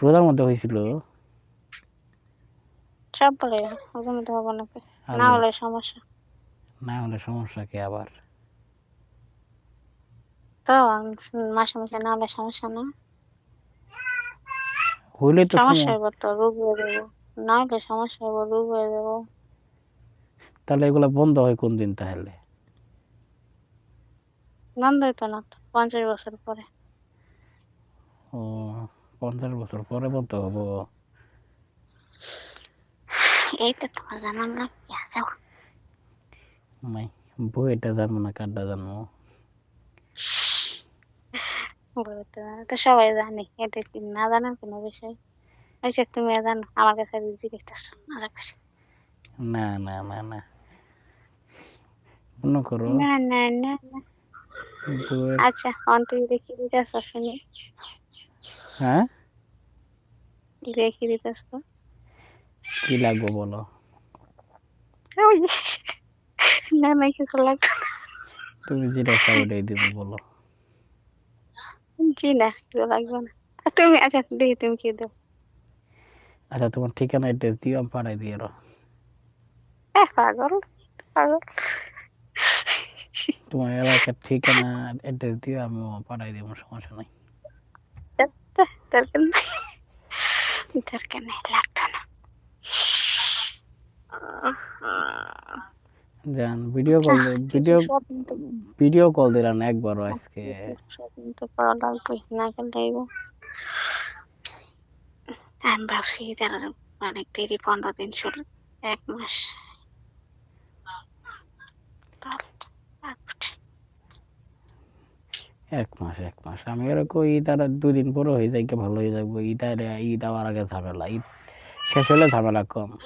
রোজার মধ্যে হয়েছিল? সব বলে ওদের মধ্যে হবে না না হলে সমস্যা। না হলে সমস্যা কি আবার? তো মাসে মাসে না হলে সমস্যা না। হইলে তো সমস্যা তো রোগ হয়ে যাব। না হলে সমস্যা রোগ হয়ে যাব। তাহলে এগুলা বন্ধ হয় কোন দিন তাহলে? বন্ধ হইতো না পঞ্চাশ বছর পরে। ও পঞ্চাশ বছর পরে বন্ধ হব। এই তো তোমার জানার না কি আছে? নাই বইটা জানব না কার্ডটা জানব? তো সবাই জানে এটা কি না জানার কোনো বিষয়? আচ্ছা তুমি জানো আমার কাছে জিজ্ঞেস না না না না। মনে করো না না না না। বইয়ের আচ্ছা অন্তর দেখি দিতেছ শুনি। হ্যাঁ? দেখি দিতেছ? কি লাগবে বলো? না না কিছু লাগতো না। তুমি যেটা চাও ওটাই দিব বলো। জি না কিছু লাগবে না। তুমি আচ্ছা দেখি তুমি কি দাও। আচ্ছা তোমার ঠিকানা অ্যাড্রেস দিও আমি পাঠাই দিয়ে এ পাগল পাগল। তোমার এলাকার ঠিকানা অ্যাড্রেস দিও আমি পাঠাই দিব সমস্যা নাই। দরকার নেই দরকার নেই লাগতো না জান video call video video call দিলাম একবারও আজকে তো করা লাগবে না করলে হইব। আমি ভাবছি তার অনেক দেরি পনেরো দিন ষোলো এক মাস তাহলে লাগবে। এক মাস এক মাস। আমি এরকম ঈদ আর দুদিন পরে হয়ে কি ভালো হয়ে যাব। ঈদ আর ঈদ আবার আগে ঝামেলা ঈদ শেষ হলে ঝামেলা কম।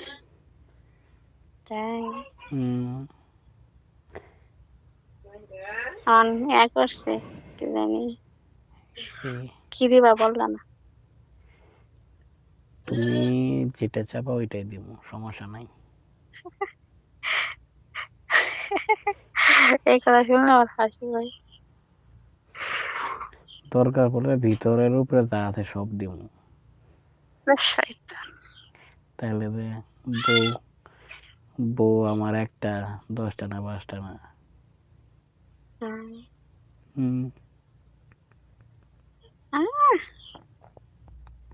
তাই? হুম। অন করছে কি জানি। কি? দিবা বললা না তুমি যেটা চাপা ওইটাই দিব সমস্যা নাই। এই কথা শুনলে আমার হাসি ভাই দরকার পড়লে ভিতরের উপরে যা আছে সব দিব তাহলে যে বউ বউ আমার একটা দশটা না পাঁচটা না। হুম।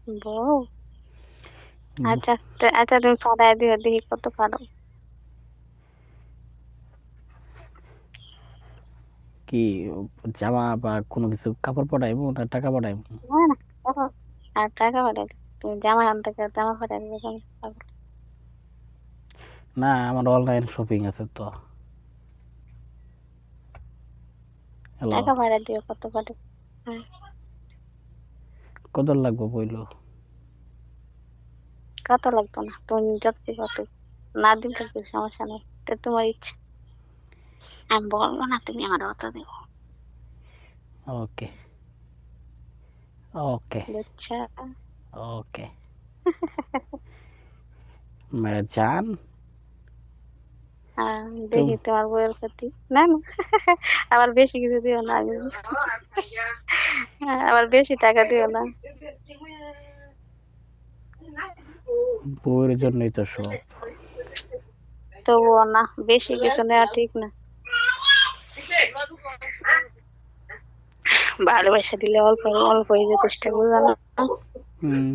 বউ। আচ্ছা আচ্ছা তুমি পাঠায় দিও দেখি কত পারো। কি জামা বা কোনো কিছু কাপড় পাঠাইবো না টাকা পাঠাইবো না না টাকা আর টাকা পাঠাই তুমি জামা আনতে গেলে জামা পাঠাই দিবে না আমার অনলাইন শপিং আছে তো। টাকা দিও কত পাঠাই হ্যাঁ। কত লাগবে বইলো? কত লাগতো না? তুমি যত কত না দিলে কিছু সমস্যা নেই। তো তোমার ইচ্ছা। আমি বলব না তুমি আমার অত দেবো ওকে ওকে ওকে মেরা জান দেখি তোমার বইয়ের প্রতি না আবার বেশি কিছু দিও না আবার বেশি টাকা দিও না বউয়ের জন্যই তো সব তবুও না বেশি কিছু নেওয়া ঠিক না ভালোবাসা দিলে অল্প অল্প যথেষ্ট বুঝো না হুম,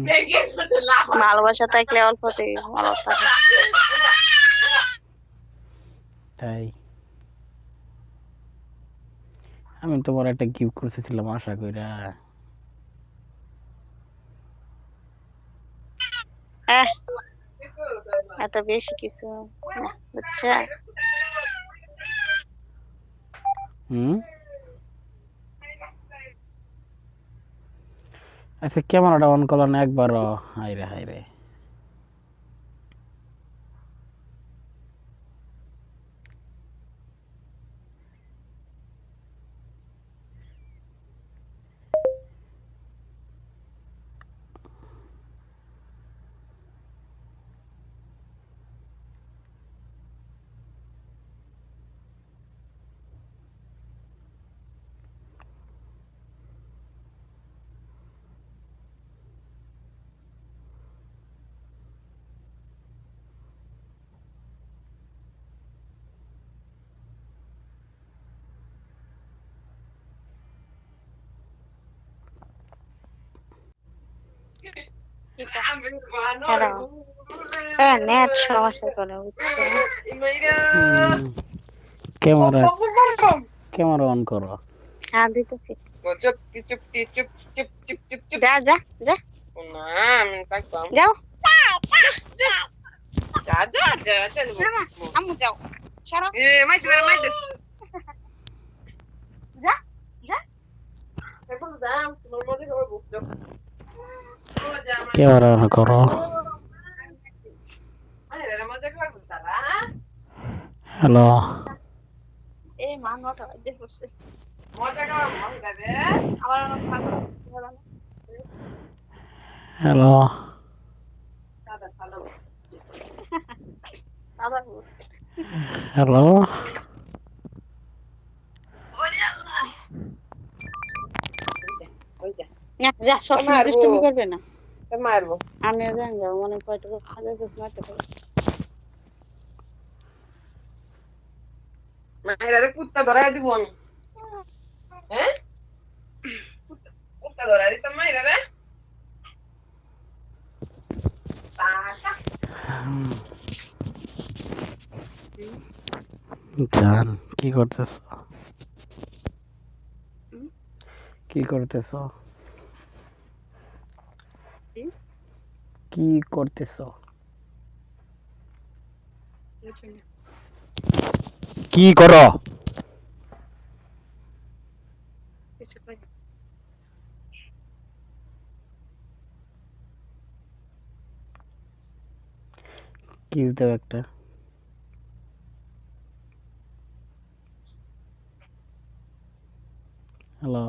ভালোবাসা থাকলে অল্পতেই ভালো থাকে তাই। আমি তোমার একটা গিফট করতেছিলাম আশা কইরা। এত বেশি কিছু না, বুঝছা? হুম? আচ্ছা ক্যামেরাটা অন করল একবারও হাই রে হাই হ্যাঁ নেট সমস্যা করে ক্যামেরা ক্যামেরা অন করো হ্যাঁ দিতেছি চুপ চুপ চুপ চুপ চুপ চুপ চুপ যা যা যাও যা যা এখন যা তোমার মধ্যে হবে বুঝছ ক্যামেরা অন করো আরে মজা করব তারা হ্যালো এই মা নটা বাজে পড়ছে মজা করব মজা রে আবার আমার পাগল হলো না হ্যালো হ্যালো ওই যা না যা সব। দুষ্টুমি করবে না মারবো? আমিও জান যাব মনে কয়টা মারতে পারব কুত্তা ধরাই দিব আমি। হ্যাঁ? কুত্তা- কুত্তা ধরাই দিতাম মায়েরারে টাকা জান কি করতেছ? হুম? কি করতেছ কি? কি করতেছ? কি করো? কিছু করি না। কি দাও একটা হ্যালো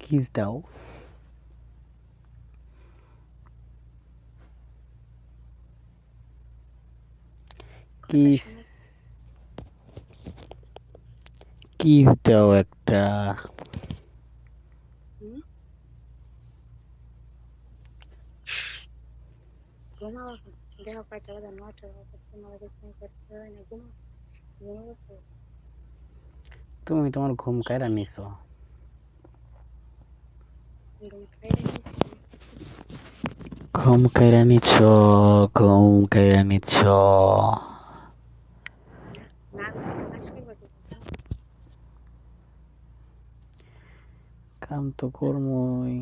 কিস দাও কিস কিস দাও একটা হুম? ঘুমাও এখন। দেখো কয়টা বাজে নয়টা বাজে তোমার বাজে ফোন করতে হয় ঘুমাও ঘুমাবো তো। তুমি তোমার ঘুম কায়রা নিছো। ঘুম কায়রা নিছ। ঘুম কায়রা নিছ না ঘুমাতে কাজ করব কি? কাম তো করমই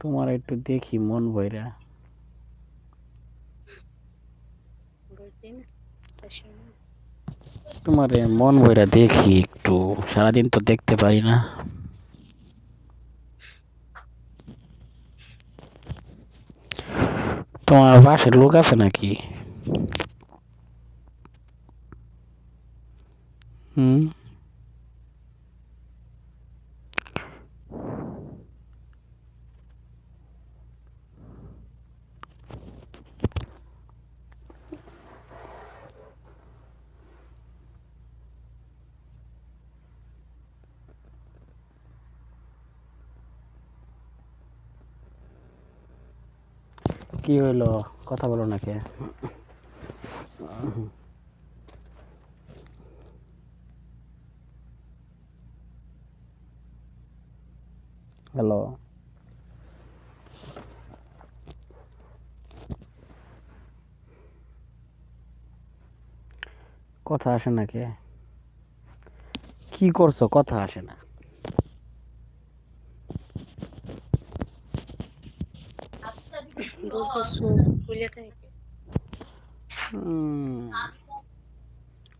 তোমার একটু দেখি মন সঙ্গে তোমার মন ভইরা দেখি একটু সারাদিন তো দেখতে পারি না। তোমার পাশে লোক আছে নাকি? হুম? কি হইল? কথা বলো নাকি। হ্যালো। কথা আসে নাকি? কি করছ? কথা আসে না।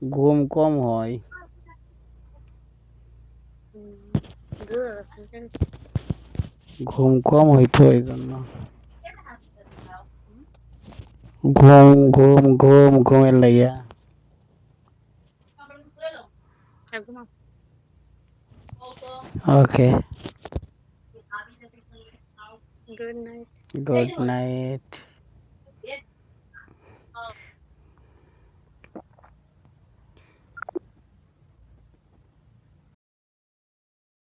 ঘুম কম হয় হুম, দুধ আছে, কিন্তু ঘুম কম হইতো এই জন্য ঘুম ঘুম ঘুম ঘুমের লাগিয়া আর ঘুমাও। Okay Good night. Good night